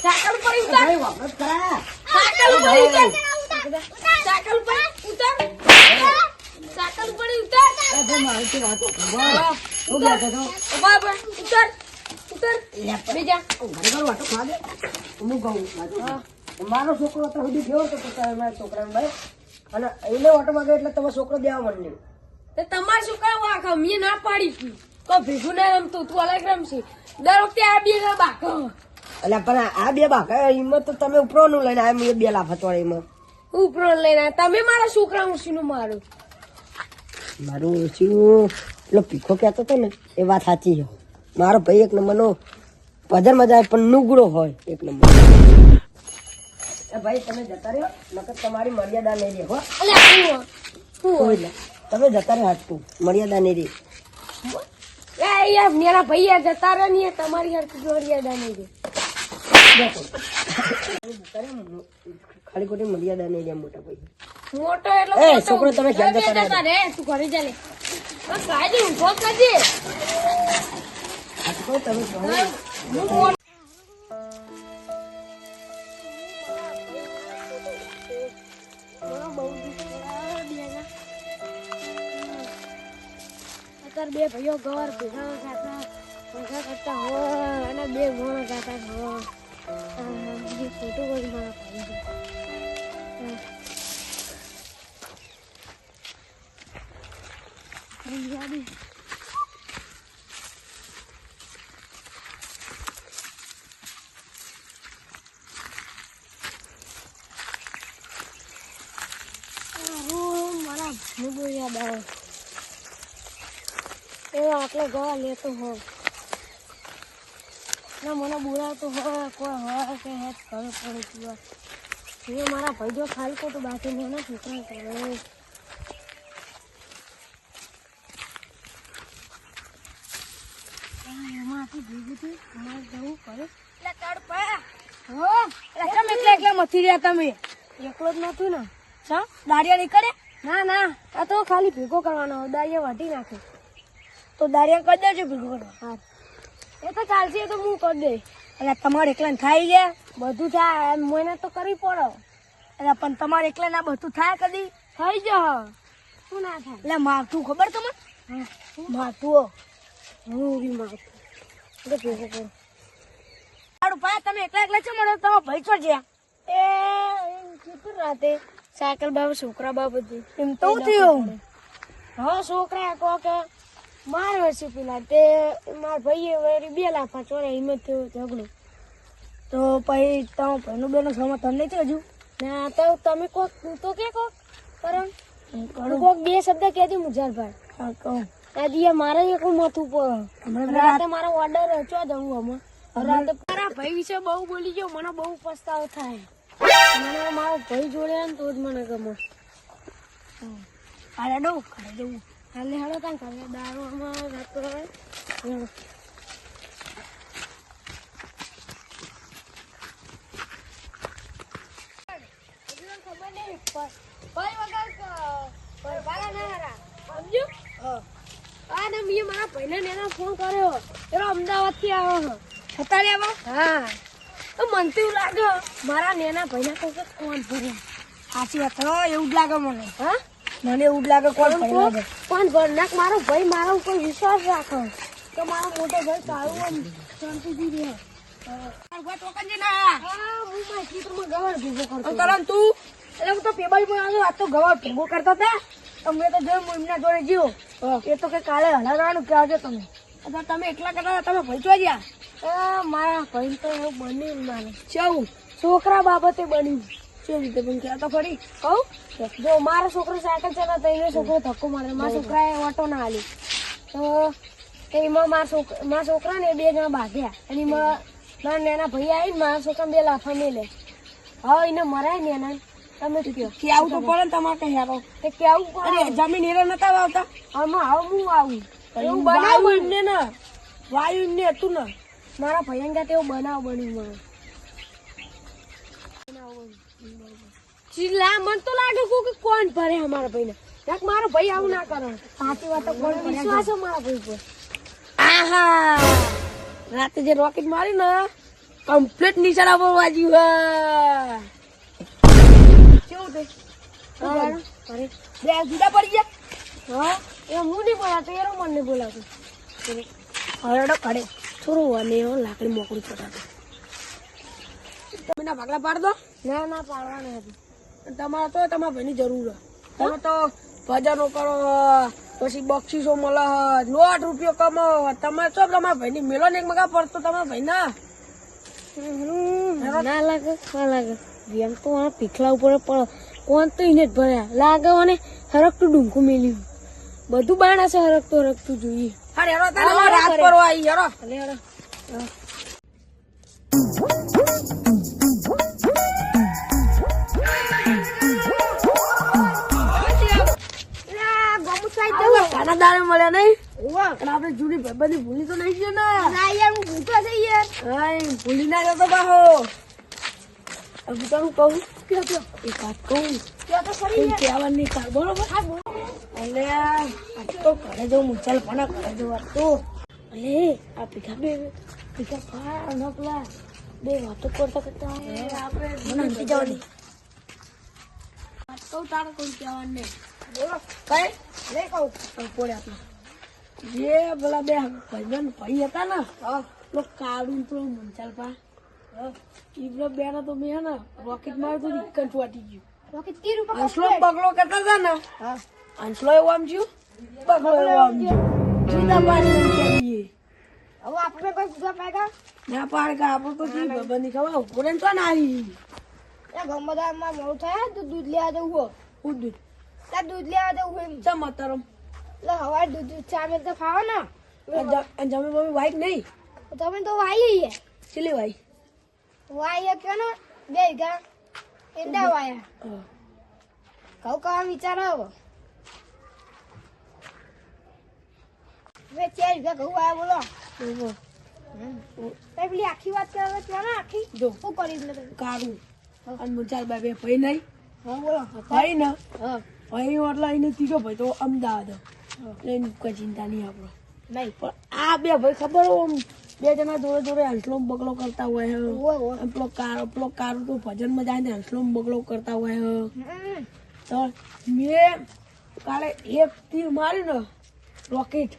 Cycle પર ઉતર પર ઉતર સાયકલ પર ઉતર સાયકલ પર ઉતર ઉતર ઉતર બીજા હું કહું મારો છોકરો તો સુધી મારા છોકરાને ભાઈ અને એને ઓટો માગે એટલે તમે છોકરો દેવા માંડ્યો. તે તમારે શું કરવું વાંખો મેં ના પાડી હતી તો ભેગું ના રમતું તું અલગ રમશી. દર વખતે આ બે ના બાકો એટલે પણ આ બે બાકા હિંમત તો તમે ઉપરોનું લઈને આ મેં બે લાફત વાળી એમાં. ઉપરો લઈને તમે મારા છોકરા ઉછીનું મારું. મારું ઓછું એટલો પીખો કહેતો હતો ને એ વાત સાચી છે. મારો ભાઈ એક નંબરનો પધર મજા પણ નુગડો હોય એક નંબર ભાઈ તમે જતા રહ્યો. નકર તમારી મર્યાદા નહીં રહે હો. તમે જતા રહ્યો હાટું મર્યાદા નહીં રહે. મેરા ભૈયા જતા રહ્યો ને તમારી મર્યાદા નહીં રે ખાલી ખોટી મર્યાદા નહીં રહે મોટા ભાઈ મોટો એટલો એ, છોકરો તમે ક્યાં જતા જતા રે તું ઘરે જા લે. બસ ઊભો કરજે તમે અત્યારે બે ભાઈઓ ગોર ભેગા ગાતા ભેગા કરતા હોય અને બે મોણ ગાતા બીજી ફોટો કોઈ મારા ભાઈ યાદી હું મારા ભાઈને બહુ યાદ આવે એવો આટલો ગવા લેતો હોય ને મને બોલાવતો હોય કોઈ હોય કે હેત ઘરે પડે પીવા એ મારા ભાઈ જો ખાલી ખોટું બાકી મને છોકરા કરે એમાં ભેગી થઈ અમારે જવું પડે. એટલે તડપા. હો એટલે કેમ એકલા એકલા મથી રહ્યા તમે? એકલો જ નથી ને. સા દાડિયા નીકળે? ના ના આ તો ખાલી ભેગો કરવાનો દાડિયા વાટી નાખે. તો દારિયા કરી દેજો ભેગો હા. એ તો ચાલશે એ તો હું કરી દઈશ. એટલે તમારે એકલા થાય ગયા બધું થાય એમ મહેનત તો કરવી પડે. એટલે પણ તમારે એકલા ના બધું થાય કદી? થઈ જ શું ના થાય? એટલે માથું ખબર તમને? માથું હું. બી માથું એટલે ભેગો કરો. સારું ભાઈ તમે એકલા એકલા છે? મળે તમે ભાઈ છો જ્યાં? એ કીધું રાતે. સાયકલ બાબા છોકરા બાબત એમ તો થયું? હા છોકરા કહો કે માર વર્ષે પેલા તે મારા ભાઈએ વળી બે લાખ ચોર્યા એમ જ થયો ઝઘડો. તો પછી તમે ભાઈનું બેનો સમર્થન નહીં થયું હજુ. ના તો તમે કોક તું કે કોક કરણ? કોક બે શબ્દ કહેતી મુજારભાઈ હા કહું. દાદી મારે એક માથું પર રાતે મારો ઓર્ડર રચવા દઉં હમણાં રાતે મારા ભાઈ વિશે બહુ બોલી ગયો મને બહુ પસ્તાવો થાય. મને મારો ભાઈ જોડે તો જ મને ગમે કાલે દઉં ઘરે જવું કાલે હાલો કાં કાલે દારૂમાં રાતો હોય. મારા ભાઈને ને ફોન કર્યો એનો અમદાવાદથી આવ્યો હતા હા તો મને તો એવું મારા નેના ભાઈના કહું ફોન કોણ ભરે સાચી વાત એવું જ લાગે મને હા? મને એવું લાગે કોણ લાગે પણ ભરનાક મારો ભાઈ મારા ઉપર વિશ્વાસ રાખો. તો મારો મોટો ભાઈ સારું આમ શાંતિથી રહે. હા, ચિત્રમાં ગવાર ભેગો કરતો હતો. એટલે હું તો પેબલ પર આવ્યો આ તો ગવાર ભેગો કરતા હતા. તમે તો જોયું હું એમના જોડે જીવો એ તો કે કાલે હલાવવાનું કહેજો તમે. અથવા તમે એકલા કરતા તમે ભઈ ગયા મારા ભાઈ તો બની મારે. કેવું છોકરા બાબતે બન્યું. કેવી રીતે પણ ક્યાં તો ખરી. કહું? જો મારો છોકરો સાયકલ ચલાવતો એને છોકરો ધક્કો મારે. મારા છોકરાએ ઓટો ના હાલી તો એમાં મારા છોકરા મારા છોકરા ને બે જણા બાંધ્યા. અને એમાં મારા નેના ભાઈ આવીને મારા છોકરા બે લાફા મેલે. હા એને મરાય ને એના. તમે કયો કેવું તો પડે ને તમારે કઈ હેરો. તે પડે અરે જમીન હેરો નતા વાવતા? આમાં આવ હું આવું? એવું બનાવ? બન્યું ને. વાયુ ને હતું ને. મારા ભયંકર તેવું બનાવ બન્યું મને ચીલા મન તો લાગે કોક કે કોણ ભરે અમારા ભાઈને. એક મારો ભાઈ આવું ના કરે. સાચી વાત કોણ વિશ્વાસ મારા ભાઈ પર. આહા. રાતે જે રોકેટ મારી ને કમ્પ્લીટ નિશાના પર વાજ્યું હે. કેવું તે બે જુદા પડી ગયા. હા? એ હું નહીં બોલાતો એરો મન બોલાતું હરડો કડે થોડું અને લાકડી મોકળી ચડાતો તમે ના ભાગલા પાડ દો. ના ના પાડવાના હતી. તમારે તો તમારા ભાઈની જરૂર તમે તો ભજનો કરો પછી બક્ષીસો મળે લોટ રૂપિયો કમાવો તમારે તો તમારા ભાઈની મેલો ને એક મગા પડતો તમારા ભાઈ ના ના લાગે લાગે. એમ તો મારા પીખલા ઉપર પડે. કોણ તો એને જ ભર્યા. લાગે અને હરકતું ડુંકું મેલ્યું. બધું બાણા છે હરકતું હરકતું જોઈએ. અરે હેરો તને રાત પર આવી હેરો. હેરો દાડે મળ્યા નહીં? આપડે આપણે જૂની ભાઈબંધી ભૂલી તો નહીં ગયો ને? યાર હું ભૂતો છે યાર. હા ભૂલી ના જતો બાહો. હવે તારું કહું? કયો કયો? એક વાત કહું? કહેવાનું એટલે તો ઘરે જવું મુચાલ પણ ઘરે જવું તો. અલે આ પીખા બે પીખા ફા અને પેલા બે વાતો કરતા કરતા. આપણે મને અંતી જવાની. વાત કહું તારે કોઈ કહેવાનું નહીં. કઈ લે કહું. પોડે આપણે. જે પેલા બે ભાઈબંધ ભાઈ હતા ને પેલો કાળું પેલો મુંચાલ પા. તો મેં ને રોકેટ માર્યો તો ગયું. રોકેટ કી બગલો કરતા હતા ને અંસલો એવો આમ જ્યું બગલો એવો આમ જ્યું પાડી હવે આપણે કોઈ પૂછવા પાકા ના પાડ કે આપણું તો જી ભાઈબંધી ખબર? ઉપરે તો ના આવી. એ ગમદારમાં મોડું થાય તો દૂધ લેવા જવું હું ઉદું ત્યાં દૂધ લેવા જવું એમ. ચમ અતરમ એટલે હવાર દૂધ ચા મેં તો ખાવા ના. જમે મમ્મી વાઈક નહીં. તમે તો વાઈ હે ચીલી વાઈ? વાઈ કયો ને બે ગા એટલા વાયા. કહું કવા વિચાર આવો બે ચાર વીઘા ઘઉં વાયા બોલો. તમે પેલી આખી વાત કરે કયો ને આખી? જો. શું કરી કાળું અને મુંચાલ બાબે ભાઈ નહીં હા બોલો. ભાઈ ના. હા. ભાઈ એટલે એને ત્રીજો ભાઈ તો અમદાવાદ. એટલે કોઈ ચિંતા નહીં આપણો. નહીં. પણ આ બે ભાઈ ખબર આમ બે જણા જોડે જોડે હંસલો બગલો કરતા હોય હે. પેલો કાર પેલો કાર તો ભજનમાં જાય ને હંસલો બગલો કરતા હોય હે. તો મેં કાલે એક તીર માર્યું ને રોકેટ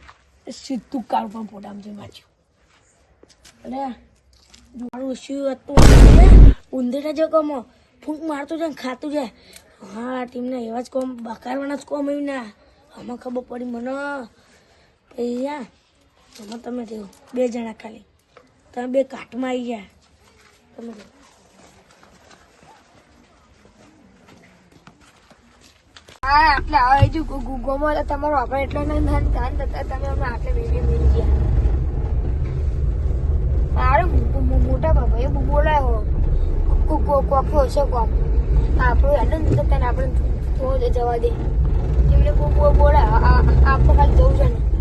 સીધું કાર પણ પોટામાં જઈ વાંચ્યું અને મારું શું હતું? ઉંદેડા જો કમો ફૂંક મારતું છે ને ખાતું જાય. હા, ટીમને એવા જ કોમ બકારવાના જ કોમ આવ્યું ના. આમાં ખબર પડી મને. પૈયા આમાં તમે તેઓ બે જણા ખાલી. તમે બે કાટમાં આવી ગયા. તમે. હા એટલે આવે જો. તમારો આપણે એટલો ધ્યાન ધ્યાન થતા તમે અમને આટલે વેલી મિલી ગયા મારે મોટા બાબા એ બોલાયો કોફો છે કોમ આપણું હેડો ને તો તને આપણે તો જવા દે. એમને બોલા આપણે હાલ જવું છે ને.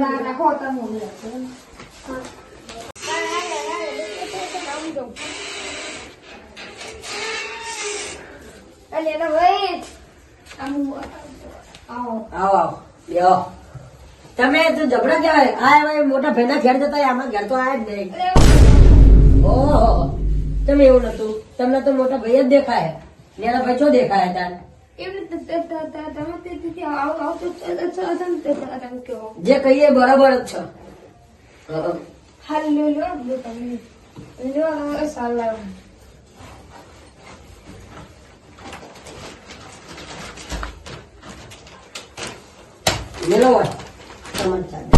ના નાખો તો મોડી રાખો એટલે ભાઈ આમ આવો આવો આવો લ્યો તમે તો જબરા કહેવાય આ હવે મોટા ભાઈના ઘેર જતા રહ્યા, આમાં ઘેર તો આયા જ નહીં અરે ઓહો તમે એવું નતું. તમને તો મોટા ભાઈ જ દેખાય. નેના ભાઈ છો દેખાય તાર જે કહીએ બરાબર જ છે. હાલ લ્યો લ્યો તમે. હવે સાલ મેલો હોય. તમારી સાથે.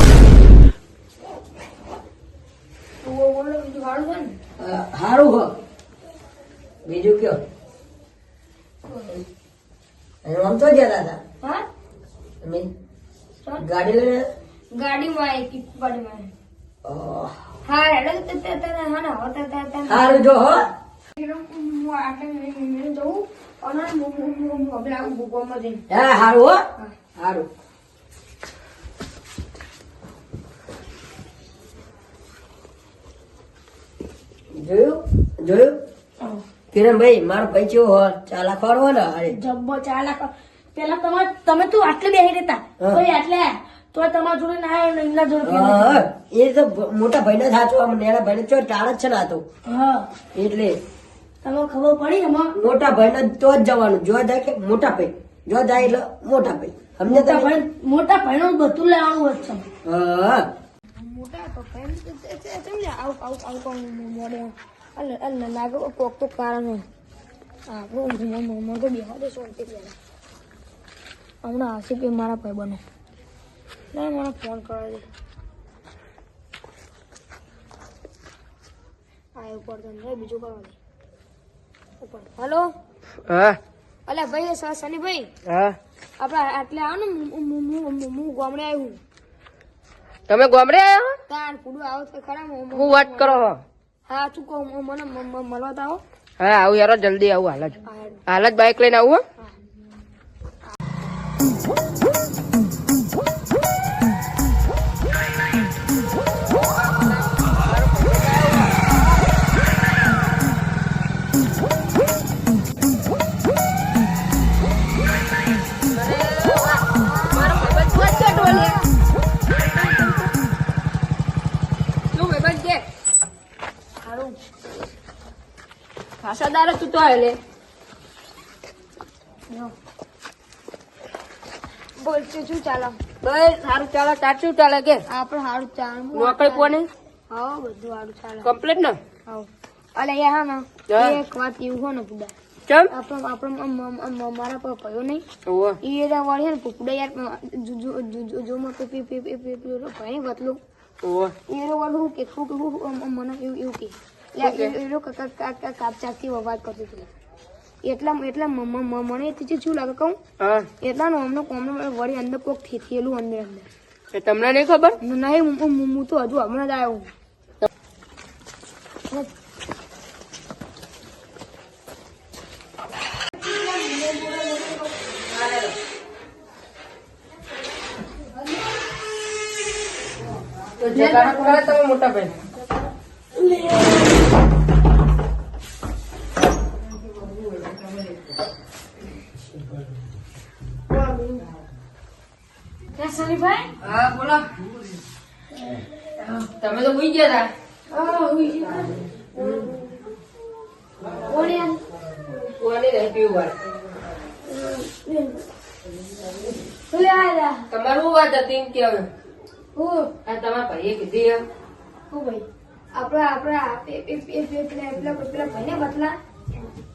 સારું હો બીજું કયો રમતો જતા હતા હા ગાડી લઈને ગાડીમાં આવી ઓહ, હા હેડો તો તે- તે- તે- હા ને હવે તે- તે- તે- હારું જો હો હું આટલે અને જઈને હારું હો હારું જોયું? જોયું? કિરણભાઈ મારો ભાઈ કેવો હોય ચાલા ખોર ને અરે જબ્બો ચાલા પેલા તમે તમે તો આટલે બેહી રહેતા. કોઈ આટલે. તો તમારા જોડે ના આવ્યો ને એમના જોડે એ તો મોટા ભાઈને સાચો આમ નેના ભાઈને ચો ટાળ જ છે ને આ તો. એટલે. તમે ખબર પડી એમાં? મોટા ભાઈને તો જ જવાનું. જો જાય કે મોટા ભાઈ. જો જાય એટલે મોટા ભાઈ. સમજે મોટા ભાઈ મોટા ભાઈનું બધું લેવાનું હોય છે. હા. મોટા પપ્પા એમ તો- તે- તે- તેમને આવું આવું આવું કોણ મોડે અલ્લે અલ્લે લાગે કોક તો કારણ હોય આપણું મમ્મા તો બેહવા દે શાંતિ પહેલા હમણાં આસિફ એ મારા ભાઈ બનો ના મને ફોન કરવા દે આ ઉપર તો નહીં, બીજું કરવા દે ઉપર હલો હા અલ્યા ભાઈ સ- સનીભાઈ હા આપણે આટલે આવો ને હું- હું- હું હું- હું ગામડે આવ્યું તમે ગામડે આવ્યા તાર કુડું આવો તો ખરા હું- હું- હું વાત કરો હો. હા તું કહો હું મને મળવા તો આવો. હા આવું યાર જલ્દી આવું હાલ જ. હાલ જ બાઇક લઈને આવું હા. ખાસા દારા તું તો આવેલે બોલ શું શું ચાલો બસ સારું ચાલે તાર શું ચાલે કે આપણે સારું ચાલે નોકરી પોની હા બધું સારું ચાલે કમ્પ્લીટ ને હા અલે એ હા ને એક વાત એવું ને પુડા આપણે આપણે મારા પર નહીં ઓહો એરા વાળી ને પુડા યાર જો જો માં પે પે પે પે પે ભાઈ બતલું ઓહો એરો વાળું કે મને એવું એવું કે એટલે એરો કાપચાથી વાત કરતી હતી. એટલા એટલા મને એથી શું લાગે કહું? એટલા નો અમને કોમને વળી અંદર કોક થે- અંદર અંદર. તમને નહીં ખબર? નહીં હું- હું હું તો હજુ હમણાં જ આવ્યો તો જગાડો તમે મોટા ભાઈ. સનીભાઈ? હા બોલો. તમે તો ભૂઈ ગયા હતા હતા કોની નહીં પીવું તમારું શું વાત હતી એમ કે હવે હું આ તમારા ભાઈએ કીધી હું ભાઈ? આપણા આપણા પે- પે- પે- પે- પેલા પેલા ભાઈને બતલા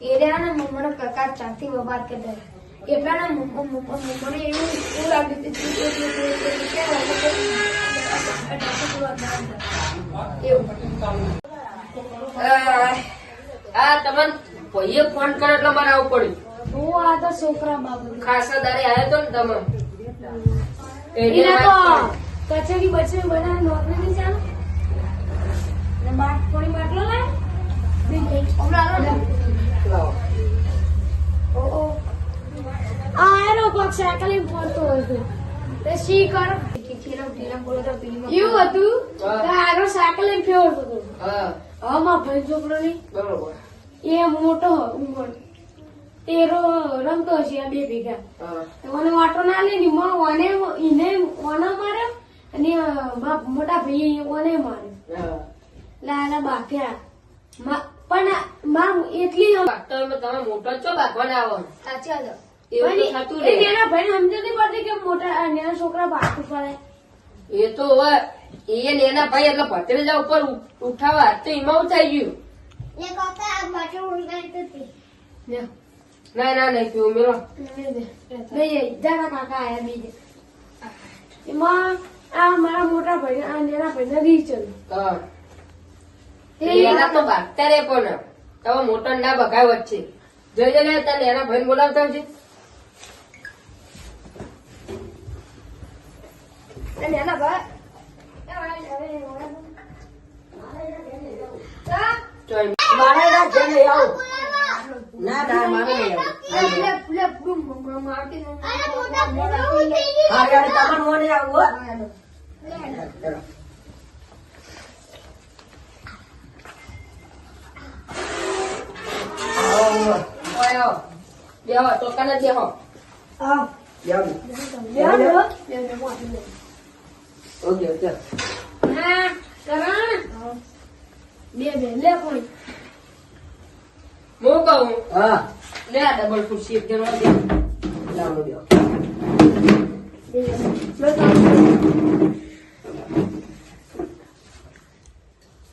એરિયા ને મને કાકા ચાંથી વાત કરતા એટલા ને મ- મ- મ- મ- મને એવું એવું લાગ્યું આ તમારે ભાઈએ ફોન કર્યો એટલે મારે આવું પડ્યું હું આ તો છોકરા બાબુ ખાસા દાડે આવ્યો તો ને તમે કચેરી બચેરી બનાવી નોકરી તે શી કર? એવું હતું. સાયકલ ફેરવતો હતો. હા. ભાઈ છોકરો બરોબર. એ મોટો ઉંમર તેરો રમતો હશે આ બે ભેગા. મને વાટો ના લે ને માં ઓને માર્યો અને મોટા ભાઈ ઓને માર્યો. લાલા બાફ્યા મા- પણ માં એટલી તમે મોટો છો બાગવાના આવો સાચી વાત. તો એ રહે. નાના ભાઈને સમજ નથી પડતી કે મોટા આ નાના છોકરા બાફી એ તો એ ને ભાઈ એટલે ભત્રીજા ઉપર ઉઠાવા તો એમાં ઉઠાઈ ગયું. ના ના નહીં પીવું મેરો કાકા આયા એમાં આ મારા મોટા ભાઈ આ નેના ભાઈ ને ચડ્યું. એના તો ભાગતા રે પણ. તમે મોટો ના બગાય વચ્ચે જોઈ જઈને તને નેના ભાઈ બોલાવતા છે? વાળા. ચા? જોઈ મારે ના લઈ આવું. ના ના મારે આવું. નહીં. હા, આવું, હો. ટોકાના બેહો આવો. જાઓ. બે બે, બે, હું. ઓકે. હા, કરણ. બે બે લે કોઈ હું કહું? હા. લે આ ડબલ ખુરશી એક જણો દે લાવો,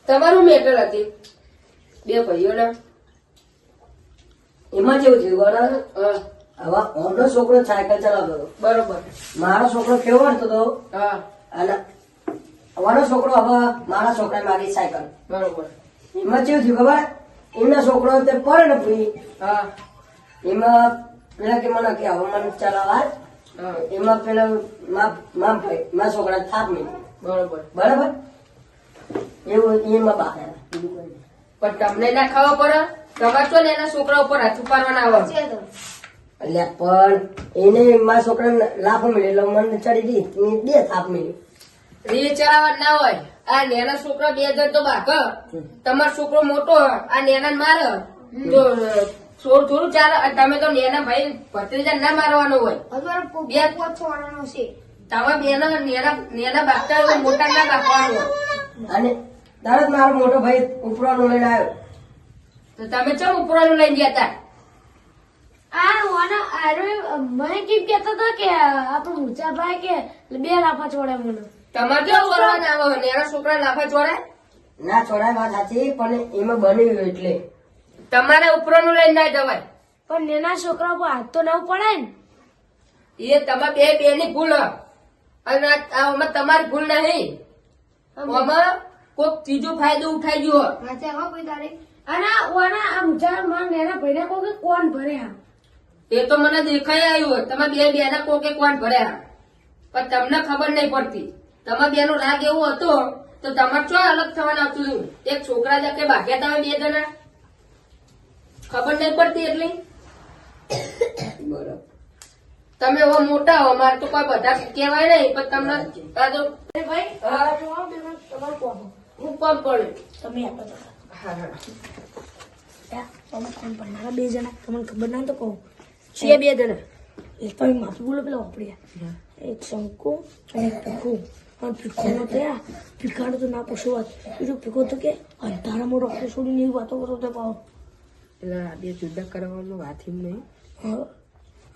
તમારું મેટર હતી. બે ભાઈઓના એમાં જેવું થયું બરાબર હા. હવે ઓનો છોકરો સાયકલ ચલાવતો હતો. બરોબર. મારો છોકરો કેવો હતો તો? હા. અને અમારો છોકરો હવે મારા છોકરા મારી સાયકલ. બરોબર. એમાં કેવું થયું ખબર? એમના છોકરો તે પડે ને ભાઈ હા. એમાં પેલા કે મને કે હવે મને. હા. એમાં પેલા માં મા ભાઈ મારા છોકરા થાપ નહીં બરોબર. બરાબર? એવું એમાં બહાર બીજું પણ તમને ના ખાવા પડે તમારે તો ને એના છોકરા ઉપર હાથ ઉપાડવાના આવે. એટલે પણ એને મારા છોકરાને લાફો મળ્યો એટલે મને ચડી ગઈ. બે થાપ મળી રીલ ચલાવવા ના હોય. આ નેના છોકરા બે હજાર તો બાક તમારો છોકરો મોટો આ નેના મારે તો થોડું થોડું ચાલે. અને તમે તો નેના ભાઈ ભત્રીજા ના મારવાનો હોય. બે- છોડવાનો છે. તમે બેના નેના નેના બાકતા હોય મોટા ના બાકવાનું અને તરત મારો મોટો ભાઈ ઉપરવાનું લઈને આવ્યો. તો તમે ચમ ઉપરવાનું લઈને ગયા હતા આ ઓના આરે મને કેમ કેતા હતા કે આ તો ઊંચા ભાઈ કે બે લાફા છોડે મને. તમારે તો ઉપરવાના આવે? નેના છોકરા લાફા ચોરે ના છોડાય વાત સાચી પણ એમાં બન્યું એટલે. તમારે ઉપરનું લઈને ના જવાય. પણ નેના છોકરા ઉપર હાથ તો ના પડે ને. એ તમારે બે બે ની ભૂલ હ. અને આ- આમાં તમારી ભૂલ નહીં. આમાં કોઈક ત્રીજો ફાયદો ઉઠાઈ ગયો. વાંચે હો કોઈ તારે અને આ ઓના આ ઊંચા માં નેના ભાઈને કહો કે કોણ ભર્યા એ તો મને દેખાઈ આવ્યું તમે બે બે ના કોકે કોણ ભર્યા પણ તમને ખબર નહીં પડતી. તમારા બે નો રાગ એવો હતો તો તમારે ચો અલગ થવાના હતું હતું? એક છોકરા જકે ભાગ્યા તમે બે જણા? ખબર નહીં પડતી એટલી? બરાબર. તમે હવે મોટા હો મારે તો કોઈ બધા કહેવાય નહીં પણ તમને આ તો ભાઈ હા. આ જો આ બે માં તમારે કોણ હું પગ પડે તમે આપો તો. હા હા. તમે કોણ ભરનારા બે જણા. તમને ખબર ના તો કહો. છે બે જણા. એ તો માથું બોલો પેલા વાપરીએ એક શંકુ અને એક પીખુ પીખાનો થયા પીખાનો તો ના પૂછો વાત. બીજું પીખો તો કે અંધારામાં ડોક્ટર છોડીને એવી વાતો કરો તો પાવ એટલે આ બે જુદા કરવાનો વાત એમ નહીં.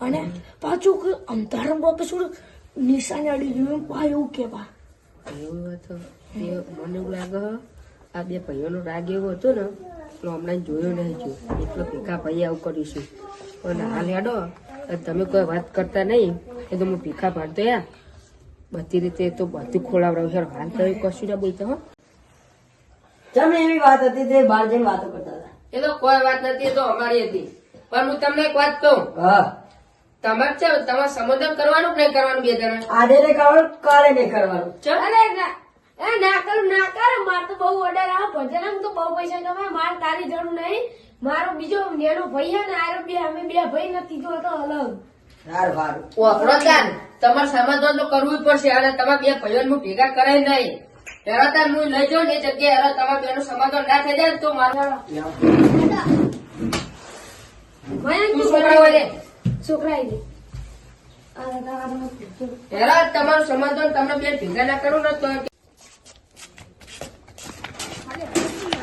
અને પાછું કે અંધારામાં ડોક્ટર છોડ નિશાને અડી ગયું પા એવું કે પા એવું હતો મને એવું લાગે આ બે ભાઈઓનો રાગ એવો હતો ને તો હમણાં જોયો નહીં જો એટલો ભીખા ભાઈ આવું કરીશું પણ હાલ હેડો તમે કોઈ વાત કરતા નહીં એ તો હું ભીખા પાડતો યા. બધી રીતે તો બધું ખોલાવડાવું હેડો હાલ તો કશું ના બોલતો હો. તમે એવી વાત હતી તે બહાર જઈને વાતો કરતા હતા. એ તો કોઈ વાત નથી એ તો અમારી હતી. પણ હું તમને એક વાત કહું. હા. તમારે છે તમારે સંબોધન કરવાનું કે નહીં કરવાનું બે જણા? આજે નહીં કરવાનું કાલે નહીં કરવાનું. ચાલે. એ ના કરું ના કર. માર તો બહુ ઓર્ડર આવે. ભજન આમ તો બહુ પૈસા કમાય. માર તારી જરૂર નહીં. મારો બીજો નેનો ભાઈ હે ને આરો બે અમે બે ભાઈ નથી. જોતો અલગ. સારું સારું. તાન તમારે સમાધાન તો કરવું જ પડશે અને તમારા બે ભાઈઓ ભેગા કરાય નહીં. પેલા તાર હું લઈ જાઉં ને જગ્યાએ હવે તમારા બેનું સમાધાન ના થઈ જાય તો મારા છોકરા તમારું સમાધાન તમને બે ભેગા ના કરું ને તો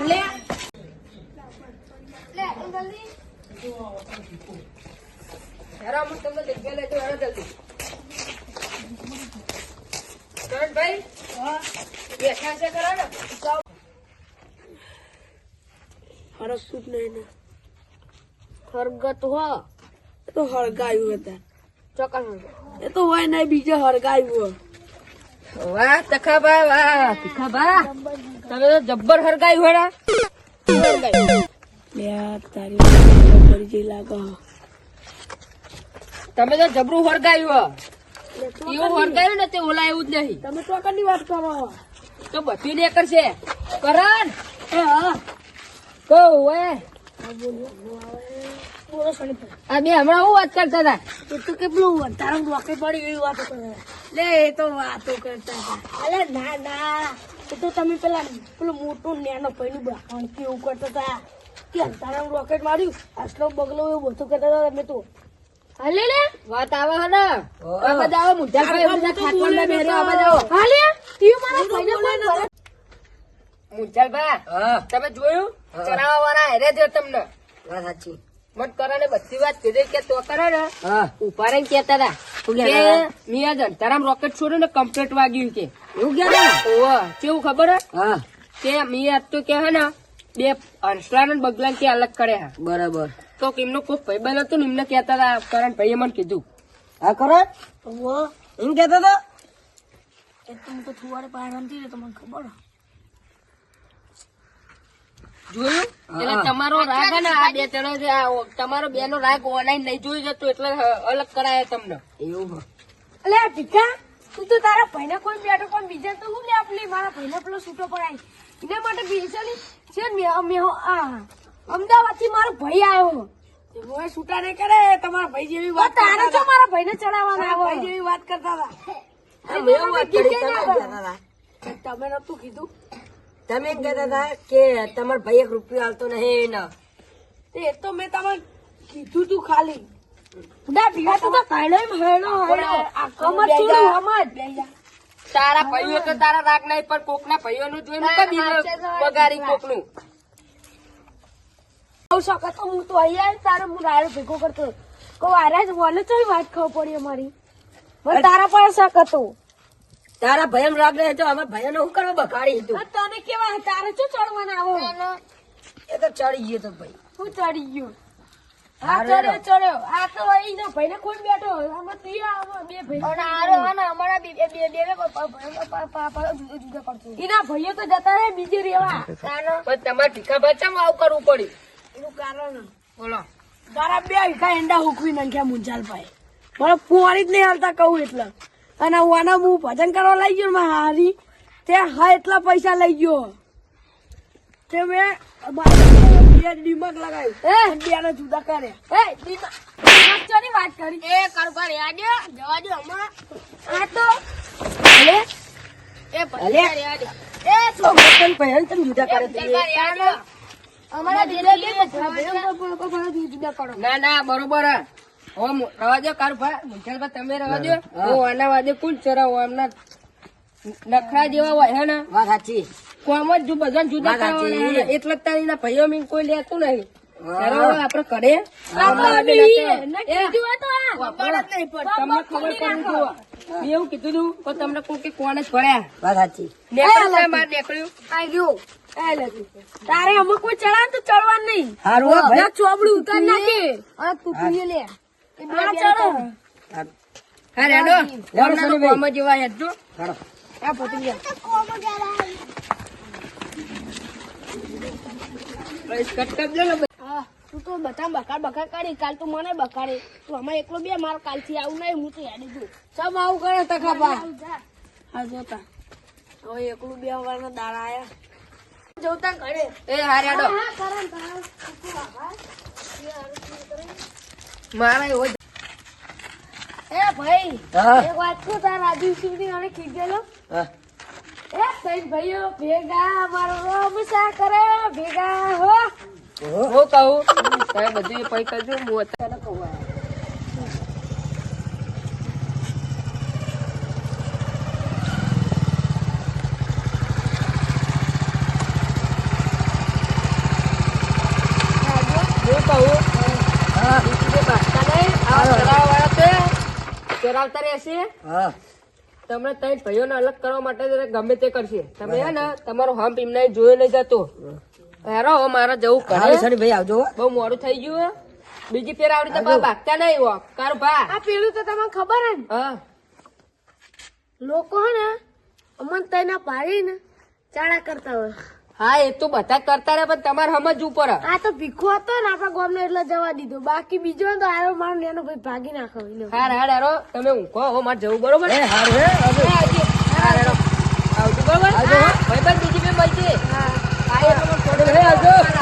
લે. હેરા, હું તમને જગ્યા લેજો હેરા જલ્દી. કરણભાઈ બેઠા છે ખરા ને? હરસ સૂટ નહીં ને હરગત હો. એ તો હળગાયું હતા. ચોક્કસ એ તો હોય નહીં બીજે હળગાયું વાહ તખાબા વાહ તીખાબા તમે તો જબ્બર હરગાયું હોડા. તારી જે લાગે. તમે તો જબરું હરગાયું એવું હરગાયું ને તે ઓલા એવું જ નહીં. તમે ટોકનની વાત કરો. તો બધી ને કરશે. કરણ! કહું હા. કહો એ બોલો. સણી આ બે હમણાં હું વાત કરતા હતા? એ તો કેટલું તારા રોકેટ પડી એવી વાતો કરે. લે એ તો વાતો કરતા હતા. અલે ના ના. એ તો તમે પેલા પેલું મોટું નેનો પૈનું બ્રાહ્મણ કેવું કરતા હતા કે તારા રોકેટ માર્યું. આટલો બગલો એવું બધું કરતા હતા તમે તો. હાલે લે. વાત આવે હે ને? આ બધા આવો બધા ખાટલામાં બેહરો આ બધા આવો. હાલે? તું મારા ભાઈને ફોન કર મુંજાલભા હા. તમે જોયું? ચરાવા વાળા હેરે દે તમને. વાત સાચી. મત કરાને બધી વાત કીધી કે તો કરે ને. હા. ઊભા રહીને કહેતા હતા કે મિયા જંતારામ રોકેટ છોડ્યું ને કમ્પ્લેટ વાગ્યું કે. એવું ઓવા કેવું ખબર હે? હા. કે મિયા તો કે હે ને બે હંસલાન ને બગલા કે અલગ કરે બરાબર. તો એમનો કોઈ ભાઈબંધ હતું ને એમને કહેતા હતા કરણ ભાઈએ મને કીધું. હા કરો એમ કેતો હતા? એ તો હું તો થુવાડે પાર રમતી ને તમને ખબર જોયું? એટલે તમારો રાગ ને આ બે તમારો નો રાગ ઓનલાઈન નહીં જોઈ જતો એટલે અલગ કરાય તમને. એવું હો. ભીખા તું તો તારા ભાઈને કોઈ બેઠો પણ બીજા તો હું લે? આપલી મારા ભાઈને પેલો છૂટો પડાય. એના માટે બેસેલી છે ને મેં આ. અમદાવાદથી મારો ભાઈ આવ્યો. મોય છૂટા નહીં કરે તમારા ભાઈ જેવી વાત તારે તો મારા ભાઈને ચડાવવાના આવો ભાઈ જેવી વાત કરતા હતા. તમે નતું કીધું. તમે એમ કહેતા હતા કે તમારો ભાઈ એક રૂપિયો હાલતો નહીં ને એ તો મેં તમને કીધું તું ખાલી. તારા ભાઈઓ તો તારા રાગ નહીં પણ કોક ના ભાઈઓ નું જોઈને કદી બગાડી કોકનું આવું શકે તો હું તો અહીંયા તારે હું રાયડો ભેગો કરતો કહું આરે જ મને ચઈ વાત ખબર પડી અમારી? મને તારા પાસે શક હતો. તારા ભયમ રાગ રહે તો અમે ભયનો હું કરવા બગાડી હતું તને કેવા તારે શું ચડવાના આવો? એ તો ચડી ગયો તો ભાઈ. હું ચડી ગયો. હા ચડ્યો ચડ્યો. આ તો અહીંના ભાઈને કોઈ બેઠો આમાં તું આમાં બે ભાઈ. એના ભાઈઓ તો જતા રહે બીજે રેવા પણ તમારે ટીકા બચાવ આવું કરવું પડ્યું? એનું કારણ બોલો. તારા બે વીઘા એંડા હુકવી નાખ્યા મુંજાલ ભાઈ. મને પોણી જ નહીં હાલતા કહું એટલે. અને હું આના હું ભજન કરવા લઈ ગયો હારી તે હા એટલા પૈસા લઈ ગયો. તે મેં બે દિમાગ લગાવ્યું એ! જુદા કર્યા. એ દિમાગ વાત કરી. એ કારોબાર યાદ જવા દો હમણાં. આ તો એ એ તમે જુદા કરે ના ના બરોબર રવા દો કારુભા મુંજાલભા તમે રવા દો હું. આના વાદે કુલ ચરાવો એમના નખરા જેવા હોય હે ને? વાત સાચી. કોમ જ બધા જુદા. એટલે જ તારી ભાઈઓ મી કોઈ લેતું નહીં. આપડે ચરાવો કરે. તમને ખબર પડવી જોવે. મેં એવું કીધું તું તમને કોઈ કે કોણ જ પડ્યા વાત સાચી. નીકળ્યું? તારે અમુક કોઈ ચડાવ તો ચડવા નહીં. હારું હો ભાઈ. ના ચોબડું ઉતાર નાખી આ તું તું લે. આ ચડો. હારું. હા રેડો. કોમ જેવા હેડજો આ પોતી ગયા કટ કરજો ને તું તો બધા બકાર બકાર કરી. કાલ તું મને બકાડી તું અમારે એકલો બે મારો કાલથી આવું નહીં હું તો હેડી દઉં સમ આવું કરે તખાપા. હા જોતા. હવે એકલું બે વારના દાડા આયા. જોતા ઘરે. એ મારા એવો એ ભાઈ એક વાત કહું તાર રાજુ સુધી કીધેલો એ તઈ ભાઈઓ ભેગા મારો રોમ કરે ભેગા હો. હું કહું તમે બધું પૈ કરજો હું અત્યારે કહું આ. હું કહું હા બીજું કોઈ બાટકા નહીં આ ચલાવવાવાળા તે ચલાવતા રહેશે? હા. તમને ત્રણ ભાઈઓને અલગ કરવા માટે ગમે તે કરશે. તમે હે ને તમારો હમ એમને જોયો નહીં જતો. હેરો મારે જવું કરે સડી ભાઈ આવજો બહુ મોડું થઈ ગયું હે. બીજી ફેર આવડી તો બા ભાગતા નહીં હો. કાર ભા આ પેલું તો તમને ખબર હે હા. લોકો હે ને અમન તઈના પાડીને ચાળા કરતા હોય. હા એ તો બધા કરતા રહ્યા પણ તમારે સમજવું પડે. આ તો ભીખો હતો ને આપણા ગામને એટલે જવા દીધો. બાકી બીજો તો આયો મારો નેનો ભાઈ ભાગી નાખો એને. હાર હાર હારો. તમે ઊંઘો હવે મારે જવું બરોબર? એ હે હાર હેરો આવજો બરોબર? ભાઈ પણ બીજી બે મળશે. હા. એ તો મને થોડું એ હાર હાર આવજે.